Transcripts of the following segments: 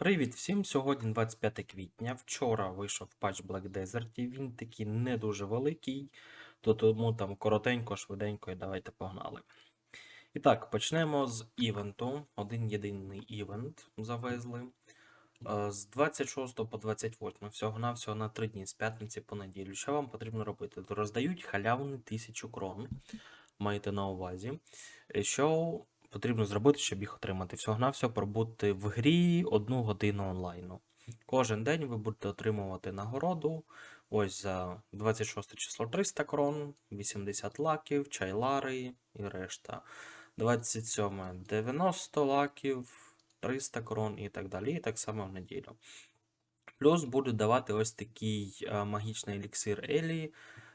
Привіт всім! Сьогодні 25 квітня. Вчора вийшов патч Black Desert, і він такий не дуже великий, то тому там коротенько, швиденько і давайте погнали. І так, почнемо з івенту. Один єдиний івент завезли. Е, З 26 по 28, всього-навсього на 3 дні, з п'ятниці по неділю. Що вам потрібно робити? Роздають халявні 1000 крон. Маєте на увазі. Е, Що потрібно зробити, щоб їх отримати? Всього-навсього пробути в грі одну годину онлайну. Кожен день ви будете отримувати нагороду. Ось за 26 число 300 крон, 80 лаків, чайлари і решта. 27 90 лаків, 300 крон і так далі. І так само в неділю. Плюс будуть давати ось такий е, магічний еліксир Елі,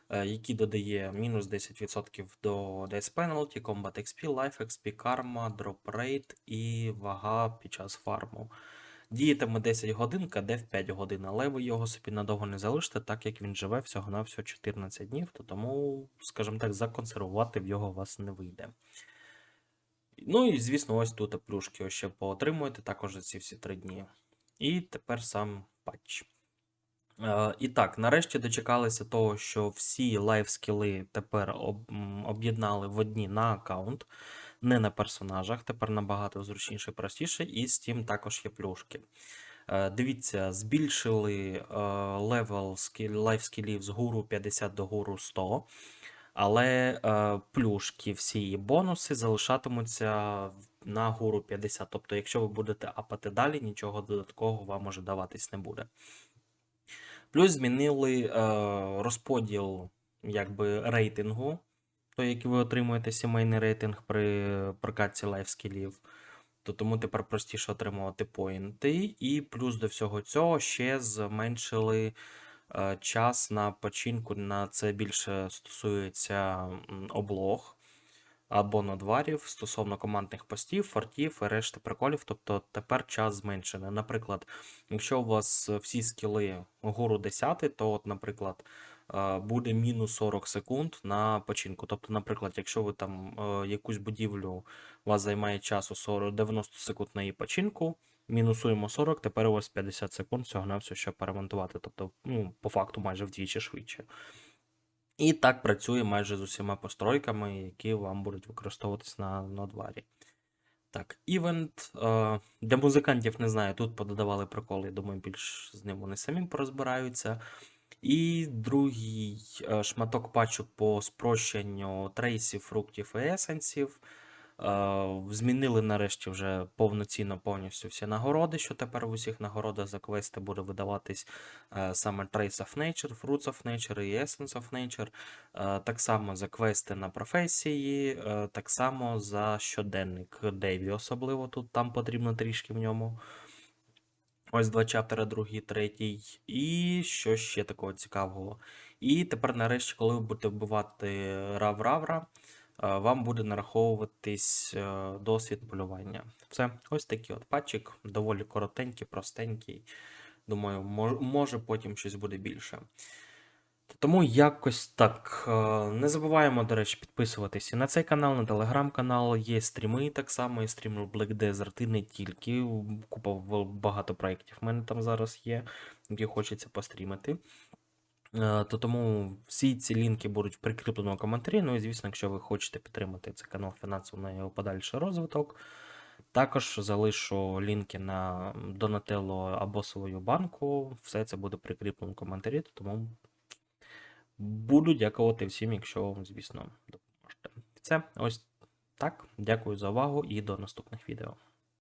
е, який додає мінус 10% до DS Penalty, Combat XP, Life XP, Karma, Drop Rate і вага під час фарму. Діятиме 10 годин, КД в 5 годин, але ви його собі надовго не залишите, так як він живе всього-навсього 14 днів, то тому, скажімо так, законсервувати в його вас не вийде. Ну і, звісно, ось тут плюшки ще поотримуєте також за ці всі 3 дні. І тепер сам патч. Е, І так, нарешті дочекалися того, що всі лайф-скіли тепер об- об'єднали в одні на аккаунт, не на персонажах. Тепер набагато зручніше і простіше, і з тим також є плюшки. Е, Дивіться, збільшили е, левел скіл, лайф-скілів з гуру 50 до гуру 100. Але плюшки, всі і бонуси залишатимуться на гуру 50. Тобто, якщо ви будете апати далі, нічого додаткового вам уже даватись не буде. Плюс змінили е, розподіл якби, рейтингу, той, який ви отримуєте сімейний рейтинг при прокатці лайфскілів. То тому тепер простіше отримувати поінти. І плюс до всього цього ще зменшили е, час на починку. На це більше стосується облог або надварів стосовно командних постів, фортів і решти приколів. Тобто тепер час зменшений. Наприклад, якщо у вас е, всі скіли гуру 10, то, от, наприклад, е, буде мінус 40 секунд на починку. Тобто, наприклад, якщо ви там е, якусь будівлю у вас займає часу 40, 90 секунд на її починку. Мінусуємо 40, тепер у вас 50 секунд всього на все, щоб перемонтувати. Тобто, ну, по факту майже вдвічі швидше. І так працює майже з усіма постройками, які вам будуть використовуватись на нодварі. Так, івент. Е, для музикантів не знаю, тут пододавали приколи, думаю, більш з ним вони самі порозбираються. І другий е, шматок патчу по спрощенню трейсів, фруктів і есенсів. Е, Змінили нарешті вже повноцінно повністю всі нагороди, що тепер в усіх нагородах за квести буде видаватись е, саме Trace of Nature, Fruits of Nature і Essence of Nature. Е, Так само за квести на професії, так само за щоденник Дейві, особливо тут там потрібно трішки в ньому. Ось два чаптери, другий, третій. І що ще такого цікавого. І тепер, нарешті, коли ви будете вбивати Рав-Равра, вам буде нараховуватись е, досвід полювання. Все, ось такий от патчик, доволі коротенький, простенький. Думаю, може потім щось буде більше. Тому якось так. Е, Не забуваємо, до речі, підписуватись і на цей канал, на телеграм-канал. Є стріми так само, і стріми Black Desert, і не тільки. Купа багато проєктів в мене там зараз є, які хочеться пострімити. Е, То тому всі ці лінки будуть в прикріпленому коментарі. Ну і звісно, якщо ви хочете підтримати цей канал фінансово на його подальший розвиток. Також залишу лінки на Donatello або свою банку. Все це буде прикріплено в коментарі, тому буду дякувати всім, якщо вам, звісно, допоможете. Все, ось так. Дякую за увагу і до наступних відео.